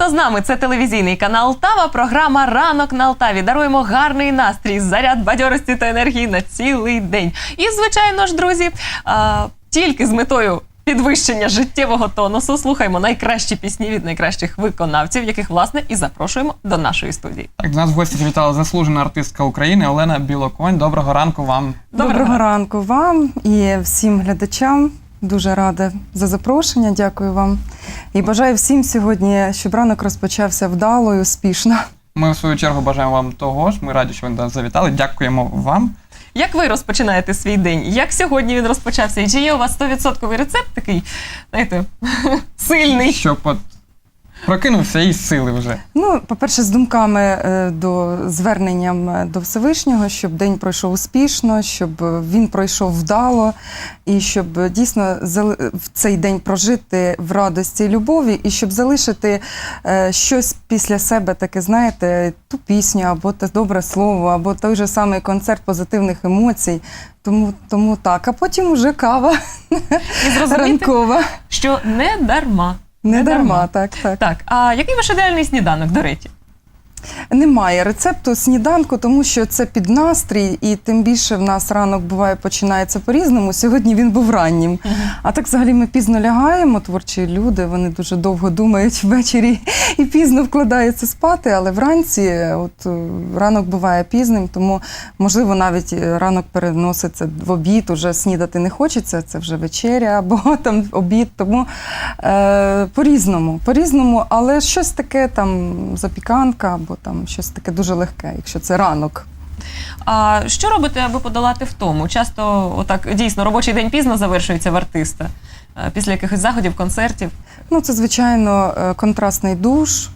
хто з нами? Це телевізійний канал Тава. Програма Ранок на Алтаві. Даруємо гарний настрій, заряд бадьорості та енергії на цілий день. І, звичайно ж, друзі, а, тільки з метою. Підвищення життєвого тонусу слухаємо найкращі пісні від найкращих виконавців, яких власне і запрошуємо до нашої студії. Так, до нас в гості завітала заслужена артистка України Олена Білоконь. Доброго ранку вам. Доброго Доброго ранку вам і всім глядачам. Дуже рада за запрошення. Дякую вам. І бажаю всім сьогодні, щоб ранок розпочався вдало і успішно. Ми в свою чергу бажаємо вам того ж. Ми раді, що ви нас завітали. Дякуємо вам. Як ви розпочинаєте свій день? Як сьогодні він розпочався? І чи є у вас 100% рецепт такий, знаєте, сильний? Щоб от прокинувся і з сили вже. Ну, по-перше, з думками е, до зверненням е, до Всевишнього, щоб день пройшов успішно, щоб е, він пройшов вдало, і щоб дійсно в цей день прожити в радості і любові, і щоб залишити щось після себе, таке, знаєте, ту пісню, або те добре слово, або той же самий концерт позитивних емоцій. Тому, тому так. А потім уже кава І ранкова. що не дарма. Не дарма, так, так. Так, а який ваш ідеальний сніданок, до речі? Немає рецепту сніданку, тому що це під настрій, і тим більше в нас ранок буває починається по-різному. Сьогодні він був раннім. А так взагалі ми пізно лягаємо, творчі люди, вони дуже довго думають ввечері і пізно вкладаються спати, але вранці от е, ранок буває пізним, тому можливо навіть е, ранок переноситься в обід, уже снідати не хочеться, це вже вечеря або там обід. Тому е, по-різному, по-різному, але щось таке там запіканка або там щось таке дуже легке, якщо це ранок. А що робите, аби подолати втому? Часто, отак дійсно, робочий день пізно завершується в артиста е, після якихось заходів, концертів. Ну, це, звичайно, е, контрастний душ.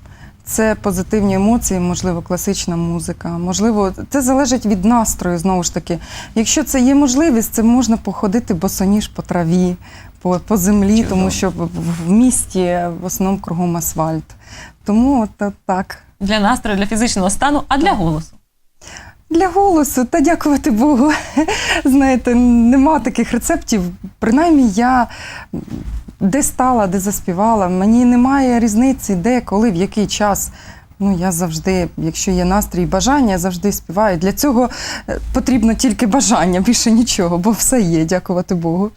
Це позитивні емоції, можливо, класична музика. Можливо, це залежить від настрою знову ж таки. Якщо це є можливість, це можна походити босоніж по траві, по, по землі, Чудово. тому що в, в місті в основному кругом асфальт. Тому от, от так. Для настрою, для фізичного стану, а для голосу. Для голосу, та дякувати Богу. Знаєте, нема таких рецептів. Принаймні, я де стала, де заспівала. Мені немає різниці, де, коли, в який час. Ну, я завжди, якщо є настрій і бажання, я завжди співаю. Для цього е, потрібно тільки бажання, більше нічого, бо все є, дякувати Богу.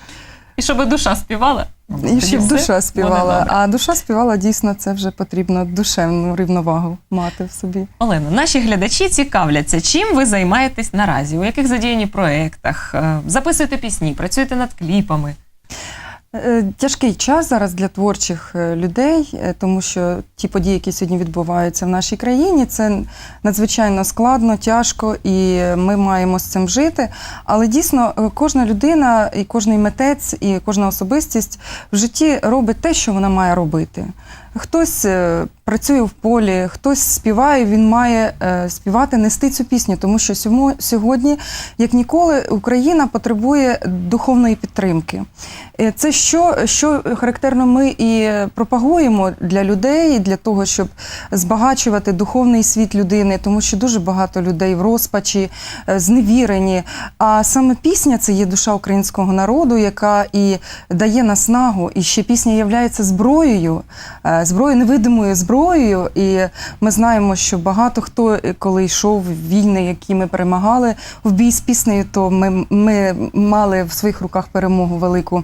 І щоб душа співала. І щоб б душа співала. А душа співала дійсно це вже потрібно душевну рівновагу мати в собі. Олено, наші глядачі цікавляться, чим ви займаєтесь наразі, у яких задіяні проєктах, е, записуєте пісні, працюєте над кліпами. Е, Тяжкий час зараз для творчих е, людей, е, тому що ті події, які сьогодні відбуваються в нашій країні, це надзвичайно складно, тяжко, і ми маємо з цим жити. Але дійсно кожна людина, і кожний митець, і кожна особистість в житті робить те, що вона має робити. Хтось е, працює в полі, хтось співає, він має е, співати, нести цю пісню, тому що сьогодні, як ніколи, Україна потребує духовної підтримки. Е, Це що, що характерно ми і пропагуємо для людей, для того, щоб збагачувати духовний світ людини, тому що дуже багато людей в розпачі, зневірені. А саме пісня це є душа українського народу, яка і дає наснагу. І ще пісня є зброєю, зброєю невидимою зброєю. І ми знаємо, що багато хто, е, коли йшов війни, які ми перемагали в бій з піснею, то ми, ми мали в своїх руках перемогу велику.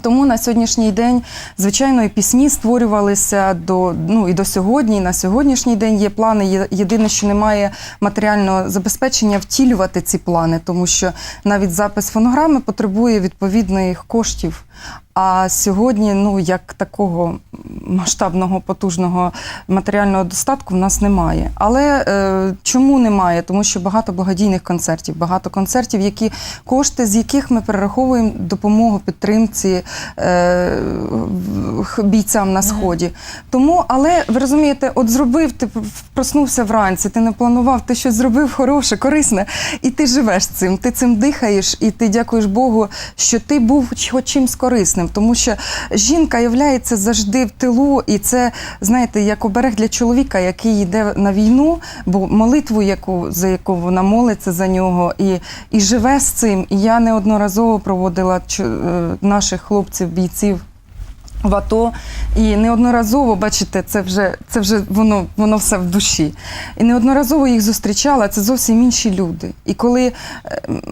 Тому на сьогоднішній день, звичайно, і пісні створювалися до ну і до сьогодні. І на сьогоднішній день є плани. Єдине, що немає матеріального забезпечення втілювати ці плани, тому що навіть запис фонограми потребує відповідних коштів. А сьогодні, ну як такого масштабного потужного матеріального достатку в нас немає. Але е, чому немає? Тому що багато благодійних концертів, багато концертів, які кошти, з яких ми перераховуємо допомогу підтримці е, бійцям на сході. Тому, але ви розумієте, от зробив, ти проснувся вранці, ти не планував, ти щось зробив хороше, корисне, і ти живеш цим, ти цим дихаєш, і ти дякуєш Богу, що ти був хоч чимсь корисним. Тому що жінка являється завжди в тилу, і це, знаєте, як оберег для чоловіка, який йде на війну, бо молитву, яку за яку вона молиться за нього, і, і живе з цим. І я неодноразово проводила е, наших хлопців, бійців В АТО і неодноразово, бачите, це вже це вже воно воно все в душі. І неодноразово їх зустрічала. Це зовсім інші люди. І коли е,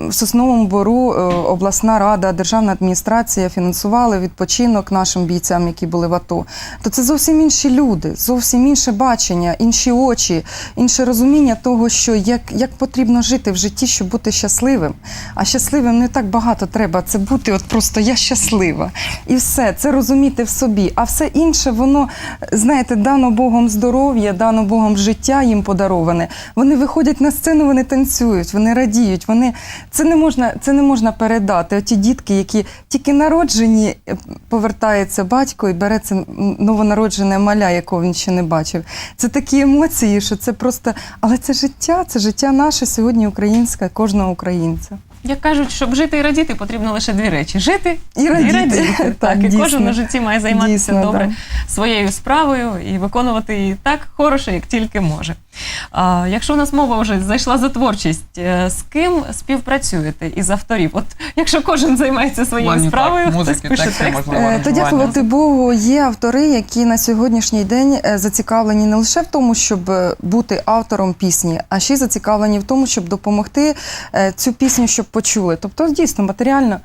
в Сосновому Бору е, обласна рада, державна адміністрація фінансували відпочинок нашим бійцям, які були в АТО, то це зовсім інші люди, зовсім інше бачення, інші очі, інше розуміння того, що як, як потрібно жити в житті, щоб бути щасливим. А щасливим не так багато треба. Це бути от просто я щаслива. І все, це розуміти в собі. А все інше, воно, знаєте, дано Богом здоров'я, дано Богом життя їм подароване. Вони виходять на сцену, вони танцюють, вони радіють. Вони це не можна, це не можна передати. Оті дітки, які тільки народжені, е, повертається батько і бере це новонароджене маля, якого він ще не бачив. Це такі емоції, що це просто. Але це життя, це життя наше сьогодні українське, кожного українця. Як кажуть, щоб жити і радіти, потрібно лише дві речі: жити І радіти. так, Так, і дійсно. кожен у житті має займатися Дійсно, добре своєю справою і виконувати її так хороше, як тільки може. А, якщо у нас мова вже зайшла за творчість, е, з ким співпрацюєте із авторів? От якщо кожен займається своєю Плані, справою, так, хтось музики, пише тексти, текст. можливо. Е, То аранжування. дякувати Богу, є автори, які на сьогоднішній день е, зацікавлені не лише в тому, щоб е, бути автором пісні, а ще й зацікавлені в тому, щоб допомогти е, цю пісню, щоб почули. Тобто, дійсно матеріально.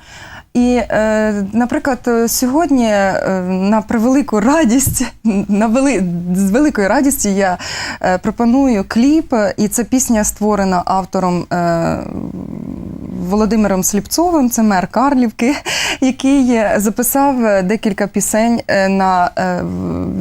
І, е, наприклад, сьогодні е, на превелику радість, на вели, з великою радістю я е, пропоную кліп, і ця пісня створена автором Володимиром Сліпцовим, це мер Карлівки, який е, записав е, декілька пісень е, на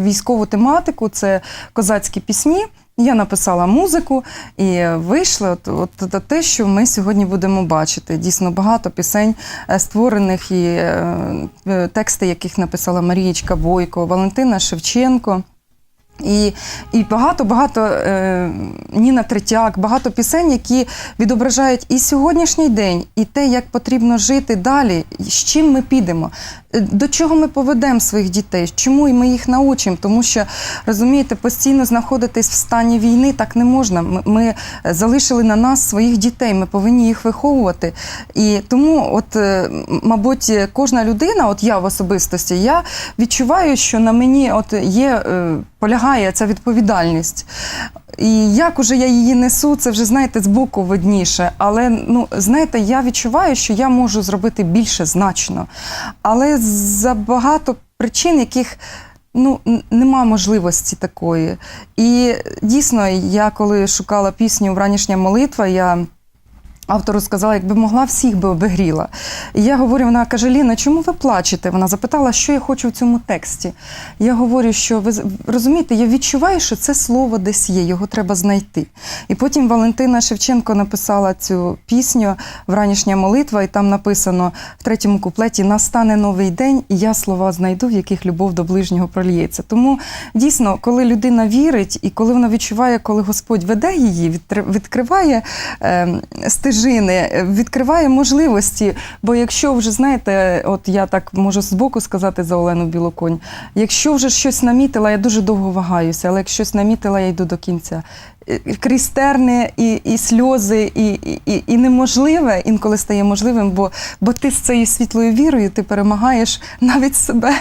військову тематику. Це козацькі пісні. Я написала музику і вийшло от, от, от те, що ми сьогодні будемо бачити. Дійсно багато пісень створених і е, тексти, яких написала Марієчка Бойко, Валентина Шевченко. І, і багато-багато е, Ніна Третяк, багато пісень, які відображають і сьогоднішній день, і те, як потрібно жити далі, з чим ми підемо, е, до чого ми поведемо своїх дітей, чому ми їх научимо. Тому що розумієте, постійно знаходитись в стані війни так не можна. Ми, ми залишили на нас своїх дітей, ми повинні їх виховувати. І тому, от, е, мабуть, кожна людина, от я в особистості, я відчуваю, що на мені от є, е, полягає ця відповідальність. І як уже я її несу, це вже знаєте збоку видніше. Але ну знаєте, я відчуваю, що я можу зробити більше значно. Але за багато причин, яких ну нема можливості такої. І дійсно, я коли шукала пісню Вранішня молитва, я. Автору сказала, якби могла, всіх би обігріла. І я говорю, вона каже: Ліна, чому ви плачете? Вона запитала, що я хочу в цьому тексті. Я говорю, що ви розумієте, я відчуваю, що це слово десь є, його треба знайти. І потім Валентина Шевченко написала цю пісню Вранішня молитва, і там написано в третьому куплеті Настане новий день, і я слова знайду, в яких любов до ближнього проліється. Тому дійсно, коли людина вірить, і коли вона відчуває, коли Господь веде її, відкриває е, стежини, е, відкриває можливості. Бо якщо вже знаєте, от я так можу збоку сказати за Олену Білоконь, якщо вже щось намітила, я дуже довго вагаюся, але як щось намітила, я йду до кінця. Е, Крізь і, і сльози, і, і, і неможливе інколи стає можливим, бо, бо ти з цією світлою вірою ти перемагаєш навіть себе.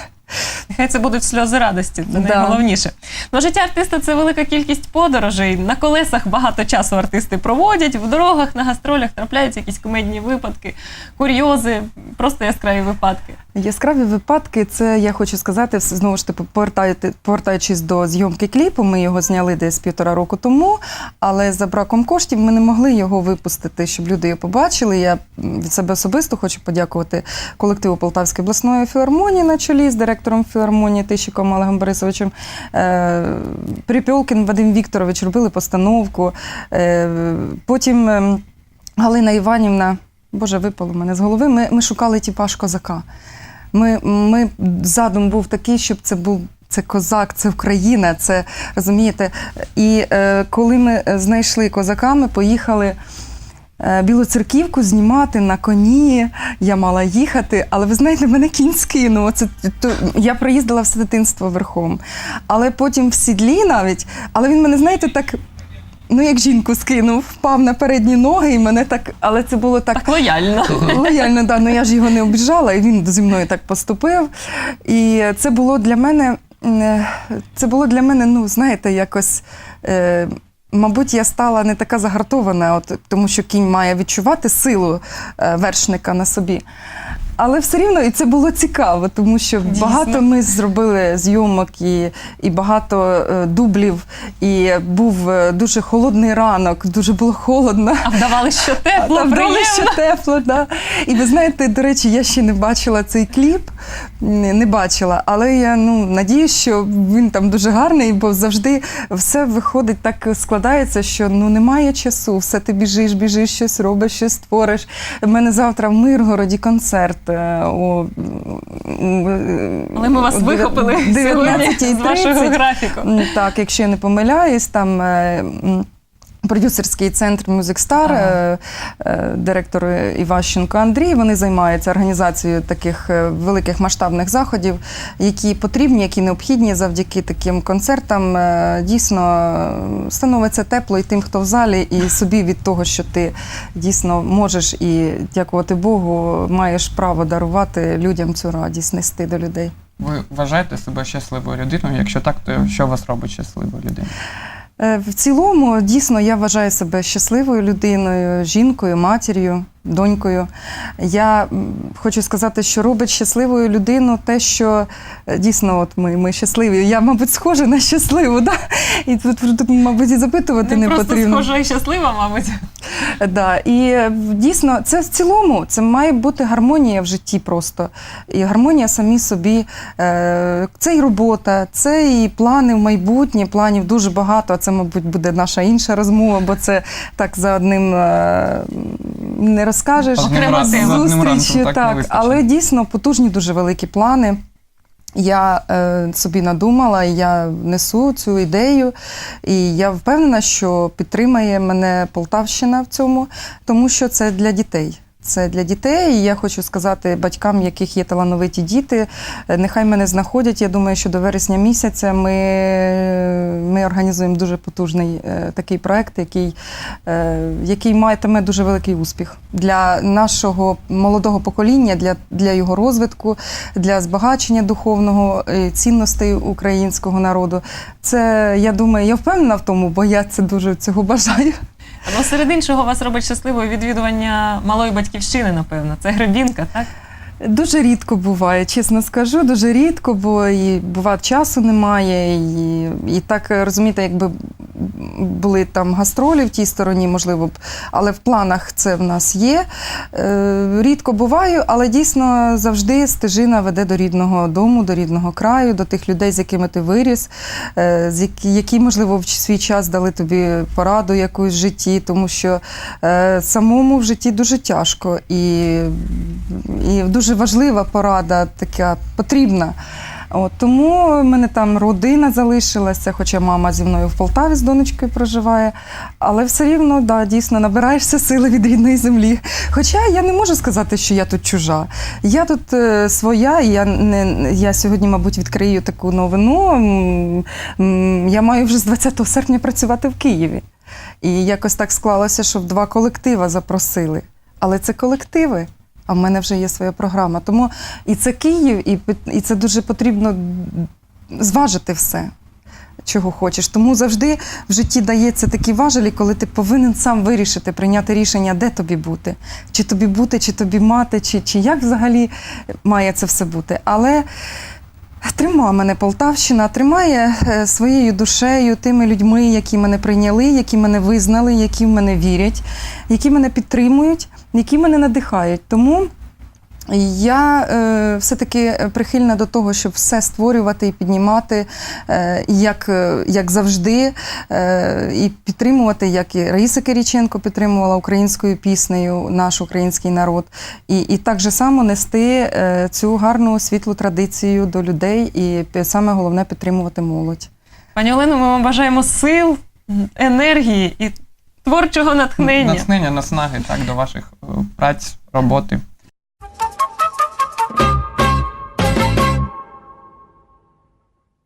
Нехай це будуть сльози радості, це Да. найголовніше. Ну, життя артиста це велика кількість подорожей. На колесах багато часу артисти проводять, в дорогах, на гастролях трапляються якісь комедні випадки, курйози, просто яскраві випадки. Яскраві випадки, це я хочу сказати, все- знову ж таки, повертаєте- повертаючись до зйомки кліпу, ми його зняли десь півтора року тому, але за браком коштів ми не могли його випустити, щоб люди його побачили. Я м, від себе особисто хочу подякувати колективу Полтавської обласної філармонії на чолі з директором філармонії Тищиком Олегом Борисовичем. Е, Припьолкін Вадим Вікторович робили постановку. Е, Потім ем, Галина Іванівна. Боже, випало мене з голови. Ми, ми шукали тіпаж козака. Ми, ми задум був такий, щоб це був. Це козак, це Україна, це розумієте. І е, коли ми е, знайшли козака, ми поїхали е, Білу церківку знімати на коні. Я мала їхати, але ви знаєте, мене кінь скинув. Це, то, я проїздила все дитинство верхом. Але потім в сідлі навіть, але він мене, знаєте, так ну як жінку скинув, впав на передні ноги, і мене так, але це було так Так лояльно. Лояльно, да, ну я ж його не обіжала, і він зі мною так поступив. І це було для мене, е, це було для мене, ну, знаєте, якось. Е, Мабуть, я стала не така загартована, от, тому що кінь має відчувати силу е, вершника на собі. Але все рівно і це було цікаво, тому що Дійсно. багато ми зробили зйомок і, і багато е, дублів, і був е, дуже холодний ранок, дуже було холодно. А вдавали, що тепло, приємно. вдома ще тепло, да. І ви знаєте, до речі, я ще не бачила цей кліп, не не бачила, але я ну, надіюсь, що він там дуже гарний, бо завжди все виходить так складається, що ну немає часу, все ти біжиш, біжиш, щось робиш, щось твориш. У мене завтра в Миргороді концерт. Е, у Але ми вас вихопили сьогодні з вашого графіку. Так, якщо я не помиляюсь, там. Продюсерський центр Music Star, Ага. е, е, директор Іващенко Андрій, вони займаються організацією таких е, великих масштабних заходів, які потрібні, які необхідні завдяки таким концертам. Дійсно становиться тепло і тим, хто в залі, і собі від того, що ти дійсно можеш і дякувати Богу, маєш право дарувати людям цю радість, нести до людей. Ви вважаєте себе щасливою людиною? Якщо так, то що вас робить щасливою людиною? Е, В цілому, дійсно, я вважаю себе щасливою людиною, жінкою, матір'ю, донькою. Я хочу сказати, що робить щасливою людину те, що е, дійсно, от ми, ми щасливі. Я, мабуть, схожа на щасливу, да? і тут, тут, мабуть, і запитувати не, Не просто потрібно. схожа і щаслива, мабуть. Да, і е, дійсно, це в цілому це має бути гармонія в житті просто. І гармонія самі собі. Е, Це і робота, це і плани в майбутнє. Планів дуже багато. А це, мабуть, буде наша інша розмова, бо це так за одним не розкажеш. Окрема тема. Зустрічі, так, так, але дійсно потужні дуже великі плани. Я е, собі надумала, я несу цю ідею, і я впевнена, що підтримає мене Полтавщина в цьому, тому що це для дітей. Це для дітей, і я хочу сказати батькам, яких є талановиті діти, е, нехай мене знаходять. Я думаю, що до вересня місяця ми, ми організуємо дуже потужний е, такий проект, який, е, який матиме дуже великий успіх для нашого молодого покоління, для, для його розвитку, для збагачення духовного цінностей українського народу. Це я думаю, я впевнена в тому, бо я це дуже цього бажаю. Ну, серед іншого вас робить щасливою відвідування малої батьківщини, напевно. Це Гребінка, так? Дуже рідко буває, чесно скажу, дуже рідко, бо і буває часу немає, і, і так розумієте, якби були там гастролі в тій стороні, можливо б, але в планах це в нас є. Е, рідко буваю, але дійсно завжди стежина веде до рідного дому, до рідного краю, до тих людей, з якими ти виріс, е, з які, які, можливо, в свій час дали тобі пораду якусь в житті, тому що е, самому в житті дуже тяжко і, і дуже важлива порада, така потрібна. От, тому в мене там родина залишилася, хоча мама зі мною в Полтаві з донечкою проживає. Але все рівно, да, дійсно, набираєшся сили від рідної землі. Хоча я не можу сказати, що я тут чужа. Я тут е, своя, і я, не, я сьогодні, мабуть, відкрию таку новину. Я маю вже з 20 серпня працювати в Києві. І якось так склалося, що в два колектива запросили. Але це колективи. А в мене вже є своя програма. Тому і це Київ, і, і це дуже потрібно зважити все, чого хочеш. Тому завжди в житті дається такі важелі, коли ти повинен сам вирішити, прийняти рішення, де тобі бути. Чи тобі бути, чи тобі мати, чи, чи як взагалі має це все бути. Але Тримає мене Полтавщина, тримає е, своєю душею, тими людьми, які мене прийняли, які мене визнали, які в мене вірять, які мене підтримують, які мене надихають. Тому я е, все-таки прихильна до того, щоб все створювати і піднімати, е, як, е, як завжди, е, і підтримувати, як і Раїса Киріченко підтримувала українською піснею наш український народ, і, і так же само нести е, цю гарну світлу традицію до людей, і саме головне підтримувати молодь. Пані Олено, ми вам бажаємо сил, енергії і творчого натхнення. Натхнення, наснаги так, до ваших е, праць, роботи.